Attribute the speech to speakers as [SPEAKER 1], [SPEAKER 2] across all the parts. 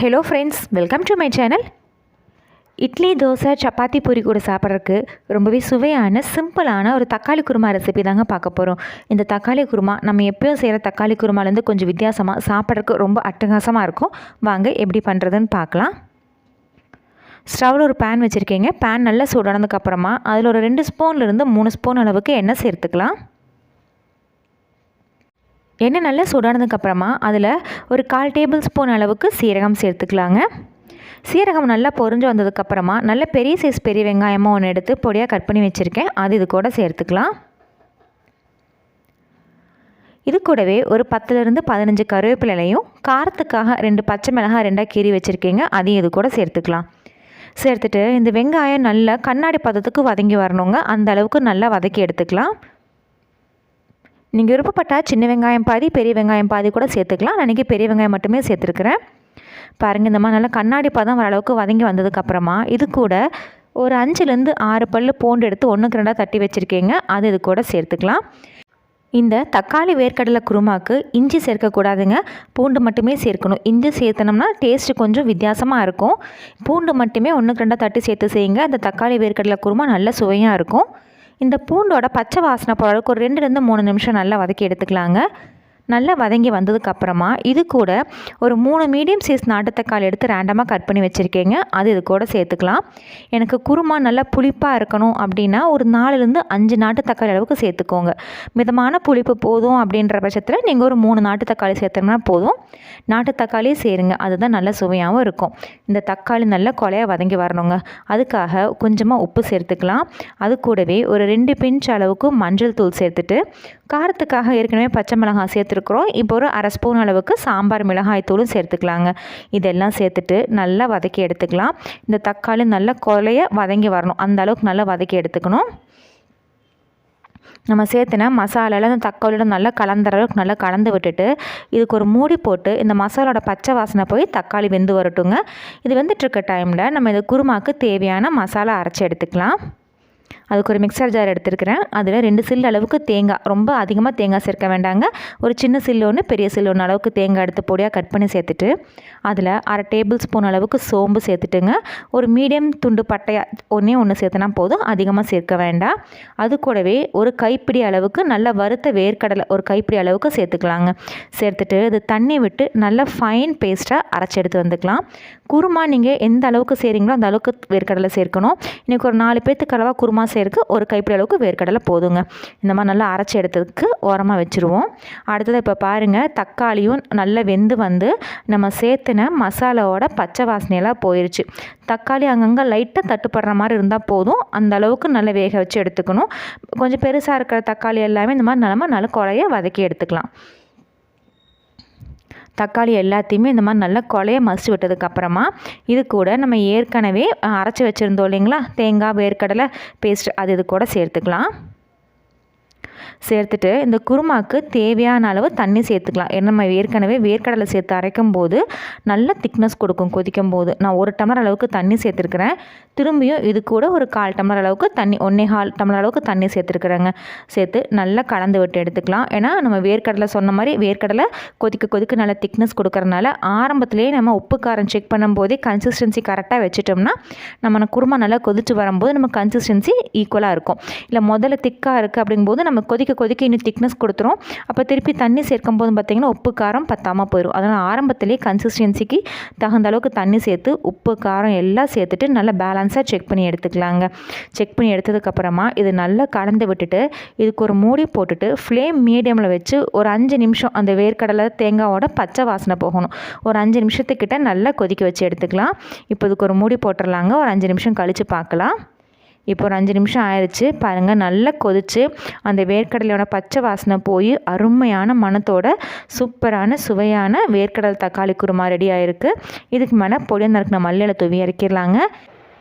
[SPEAKER 1] Hello friends welcome to my channel idli dosa chapati puri கூட சாப்பிட்றதுக்கு ரொம்பவே சுவையான சிம்பிளான ஒரு தக்காளி குருமா ரெசிபி தாங்க பார்க்க போகிறோம் இந்த தக்காளி குருமா நம்ம எப்பயும் செய்கிற தக்காளி குருமாலேருந்து கொஞ்சம் வித்தியாசமாக சாப்பிட்றதுக்கு ரொம்ப அட்டகாசமாக இருக்கும். வாங்க எப்படி பண்ணுறதுன்னு பார்க்கலாம். ஸ்டவ்வில் ஒரு பேன் வச்சுருக்கீங்க. பேன் நல்லா சூடானதுக்கப்புறமா அதில் ஒரு ரெண்டு ஸ்பூன்லேருந்து மூணு ஸ்பூன் அளவுக்கு எண்ணெய் சேர்த்துக்கலாம். எண்ணெய் நல்லா சூடானதுக்கப்புறமா அதில் ஒரு கால் டேபிள் ஸ்பூன் அளவுக்கு சீரகம் சேர்த்துக்கலாங்க. சீரகம் நல்லா பொறிஞ்சு வந்ததுக்கப்புறமா நல்ல பெரிய சைஸ் பெரிய வெங்காயமாக ஒன்று எடுத்து பொடியாக கட் பண்ணி வச்சுருக்கேன். அது இது கூட சேர்த்துக்கலாம். இது கூடவே ஒரு பத்துலேருந்து பதினஞ்சு கருவேப்பிலையும் காரத்துக்காக ரெண்டு பச்சை மிளகாய் ரெண்டாக கீறி வச்சுருக்கீங்க. அதையும் இது கூட சேர்த்துக்கலாம். சேர்த்துட்டு இந்த வெங்காயம் நல்லா கண்ணாடி பதத்துக்கு வதங்கி வரணுங்க. அந்த அளவுக்கு நல்லா வதக்கி எடுத்துக்கலாம். நீங்கள் விருப்பப்பட்டால் சின்ன வெங்காயம் பாதி பெரிய வெங்காயம் பாதி கூட சேர்த்துக்கலாம். நான் இன்றைக்கி பெரிய வெங்காயம் மட்டுமே சேர்த்துருக்குறேன். பாருங்கள் இந்த மாதிரி நல்லா கண்ணாடி பதம் ஓரளவுக்கு வதங்கி வந்ததுக்கப்புறமா இது கூட ஒரு அஞ்சுலேருந்து ஆறு பல் பூண்டு எடுத்து ஒன்றுக்கு ரெண்டாக தட்டி வச்சுருக்கீங்க. அது இது கூட சேர்த்துக்கலாம். இந்த தக்காளி வேர்க்கடலை குருமாக்கு இஞ்சி சேர்க்கக்கூடாதுங்க. பூண்டு மட்டுமே சேர்க்கணும். இஞ்சி சேர்த்தனம்னா டேஸ்ட்டு கொஞ்சம் வித்தியாசமாக இருக்கும். பூண்டு மட்டுமே ஒன்றுக்கு ரெண்டாக தட்டி சேர்த்து செய்யுங்க. அந்த தக்காளி வேர்க்கடலை குருமா நல்ல சுவையாக இருக்கும். இந்த பூண்டோட பச்சை வாசனை போகிற ஒரு ரெண்டுலேருந்து மூணு நிமிஷம் நல்லா வதக்கி எடுத்துக்கலாங்க. நல்லா வதங்கி வந்ததுக்கப்புறமா இது கூட ஒரு மூணு மீடியம் சைஸ் நாட்டு தக்காளி எடுத்து ரேண்டமாக கட் பண்ணி வச்சுருக்கீங்க. அது இது கூட சேர்த்துக்கலாம். எனக்கு குருமா நல்லா புளிப்பாக இருக்கணும் அப்படின்னா ஒரு நாலுலேருந்து அஞ்சு நாட்டு தக்காளி அளவுக்கு சேர்த்துக்கோங்க. மிதமான புளிப்பு போதும் அப்படின்ற பட்சத்தில் நீங்கள் ஒரு மூணு நாட்டு தக்காளி சேர்த்தோம்னா போதும். நாட்டு தக்காளியே சேருங்க. அதுதான் நல்ல சுவையாகவும் இருக்கும். இந்த தக்காளி நல்லா கொலையாக வதங்கி வரணுங்க. அதுக்காக கொஞ்சமாக உப்பு சேர்த்துக்கலாம். அது கூடவே ஒரு ரெண்டு பிஞ்ச் அளவுக்கு மஞ்சள் தூள் சேர்த்துட்டு காரத்துக்காக ஏற்கனவே பச்சை மிளகாய் சேர்த்துருக்குறோம் இப்போ ஒரு அரை ஸ்பூன் அளவுக்கு சாம்பார் மிளகாய் தூளும் சேர்த்துக்கலாங்க. இதெல்லாம் சேர்த்துட்டு நல்லா வதக்கி எடுத்துக்கலாம். இந்த தக்காளி நல்லா கொலைய வதங்கி வரணும். அந்த அளவுக்கு நல்லா வதக்கி எடுத்துக்கணும். நம்ம சேர்த்துனா மசாலாவில் அந்த தக்காளியோட நல்லா கலந்துற அளவுக்கு நல்லா கலந்து விட்டுட்டு இதுக்கு ஒரு மூடி போட்டு இந்த மசாலோட பச்சை வாசனை போய் தக்காளி வெந்து வரட்டுங்க. இது வெந்துட்டுருக்க டைமில் நம்ம இந்த குருமாவுக்கு தேவையான மசாலா அரைச்சி எடுத்துக்கலாம். அதுக்கு ஒரு மிக்சர் ஜார் எடுத்துருக்கிறேன். அதில் ரெண்டு சில்லு அளவுக்கு தேங்காய் ரொம்ப அதிகமாக தேங்காய் சேர்க்க வேண்டாங்க. ஒரு சின்ன சில்லு ஒன்று பெரிய சில்லு ஒன்று அளவுக்கு தேங்காய் எடுத்து பொடியாக கட் பண்ணி சேர்த்துட்டு அதில் அரை டேபிள் ஸ்பூன் அளவுக்கு சோம்பு சேர்த்துட்டுங்க. ஒரு மீடியம் துண்டு பட்டையாக ஒன்றே ஒன்று சேர்த்துனா போதும் அதிகமாக சேர்க்க வேண்டாம். அது கூடவே ஒரு கைப்பிடி அளவுக்கு நல்ல வறுத்த வேர்க்கடலை ஒரு கைப்பிடி அளவுக்கு சேர்த்துக்கலாங்க. சேர்த்துட்டு இது தண்ணி விட்டு நல்ல ஃபைன் பேஸ்ட்டாக அரைச்சி எடுத்து வந்துக்கலாம். குருமா நீங்கள் எந்த அளவுக்கு செய்கிறீங்களோ அந்த அளவுக்கு வேர்க்கடலை சேர்க்கணும். இன்றைக்கி ஒரு நாலு பேர்த்துக்கு அளவாக குருமா செய்கிறதுக்கு ஒரு கைப்பிடி அளவுக்கு வேர்க்கடலை போதுங்க. இந்த மாதிரி நல்லா அரைச்சி எடுத்ததுக்கு ஓரமாக வச்சுருவோம். அடுத்தது இப்போ பாருங்கள் தக்காளியும் நல்லா வெந்து வந்து நம்ம சேர்த்துன மசாலாவோட பச்சை வாசனையெல்லாம் போயிடுச்சு தக்காளி அங்கங்கே லைட்டாக தட்டுப்படுற மாதிரி இருந்தால் போதும். அந்த அளவுக்கு நல்லா வேக வச்சு எடுத்துக்கணும். கொஞ்சம் பெருசாக இருக்கிற தக்காளி எல்லாமே இந்த மாதிரி நிலமா நல்லா குறைய வதக்கி எடுத்துக்கலாம். தக்காளி எல்லாத்தையுமே இந்த மாதிரி நல்லா கொலைய மசிச்சு விட்டதுக்கப்புறமா இது கூட நம்ம ஏற்கனவே அரைச்சி வச்சுருந்தோம் இல்லைங்களா? தேங்காய் வேர்க்கடலை பேஸ்ட் அது இது கூட சேர்த்துக்கலாம். சேர்த்துட்டு இந்த குருமாவுக்கு தேவையான அளவு தண்ணி சேர்த்துக்கலாம். ஏன்னா நம்ம ஏற்கனவே வேர்க்கடலை சேர்த்து அரைக்கும் போது நல்ல திக்னஸ் கொடுக்கும் கொதிக்கும் போது நான் ஒரு டம்ளர் அளவுக்கு தண்ணி சேர்த்துருக்குறேன். திரும்பியும் இது கூட ஒரு கால் டம்ளர் அளவுக்கு தண்ணி ஒன்றே கால் டம்ளர் அளவுக்கு தண்ணி சேர்த்துருக்குறேங்க. சேர்த்து நல்லா கலந்து விட்டு எடுத்துக்கலாம். ஏன்னா நம்ம வேர்க்கடலை சொன்ன மாதிரி வேர்க்கடலை கொதிக்க கொதிக்க நல்ல திக்னஸ் கொடுக்கறனால ஆரம்பத்துலேயே நம்ம உப்பு காரம் செக் பண்ணும்போதே கன்சிஸ்டன்சி கரெக்டாக வச்சுட்டோம்னா நம்ம குருமா நல்லா கொதித்து வரும்போது நம்ம கன்சிஸ்டன்சி ஈக்குவலாக இருக்கும். இல்லை முதல்ல திக்காக இருக்குது அப்படிங்கும்போது நம்ம கொதிக்க கொதிக்க இன்னும் திக்னஸ் கொடுத்துரும். அப்போ திருப்பி தண்ணி சேர்க்கும் போது பார்த்திங்கன்னா உப்பு காரம் பத்தாமல் போயிடும் அதனால் ஆரம்பத்திலே கன்சிஸ்டன்சிக்கு தகுந்த அளவுக்கு தண்ணி சேர்த்து உப்பு காரம் எல்லாம் சேர்த்துட்டு நல்லா பேலன்ஸாக செக் பண்ணி எடுத்துக்கலாங்க. செக் பண்ணி எடுத்ததுக்கப்புறமா இது நல்லா கலந்து விட்டுட்டு இதுக்கு ஒரு மூடி போட்டுட்டு ஃப்ளேம் மீடியமில் வச்சு ஒரு அஞ்சு நிமிஷம் அந்த வேர்க்கடலை தேங்காவோட பச்சை வாசனை போகணும். ஒரு அஞ்சு நிமிஷத்துக்கிட்ட நல்லா கொதிக்க வச்சு எடுத்துக்கலாம். இப்போ இதுக்கு ஒரு மூடி போட்டுடலாங்க ஒரு அஞ்சு நிமிஷம் கழித்து பார்க்கலாம். இப்போ ஒரு அஞ்சு நிமிஷம் ஆயிடுச்சு பாருங்கள் நல்லா கொதித்து அந்த வேர்க்கடலையோட பச்சை வாசனை போய் அருமையான மனத்தோட சூப்பரான சுவையான வேர்க்கடல் தக்காளி குருமா ரெடி ஆகிருக்கு இதுக்கு மேலே பொடியாக நறுக்கின மல்லியில் தூவி இறக்கிடலாங்க.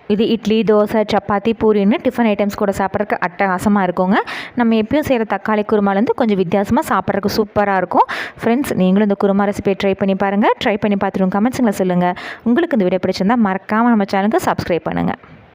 [SPEAKER 1] இது இட்லி தோசை சப்பாத்தி பூரின்னு டிஃபன் ஐட்டம்ஸ் கூட சாப்பிட்றதுக்கு அட்டகாசமாக இருக்குங்க. நம்ம எப்பயும் செய்கிற தக்காளி குருமாலேருந்து கொஞ்சம் வித்தியாசமாக சாப்பிட்றதுக்கு சூப்பராக இருக்கும். ஃப்ரெண்ட்ஸ் நீங்களும் இந்த குருமா ரெசிபியை ட்ரை பண்ணி பாருங்கள் ட்ரை பண்ணி பார்த்துருங்க கமெண்ட்ஸுங்களை சொல்லுங்கள் உங்களுக்கு இந்த வீடியோ பிடிச்சிருந்தால் மறக்காமல் நம்ம சேனலுக்கு சப்ஸ்கிரைப் பண்ணுங்கள்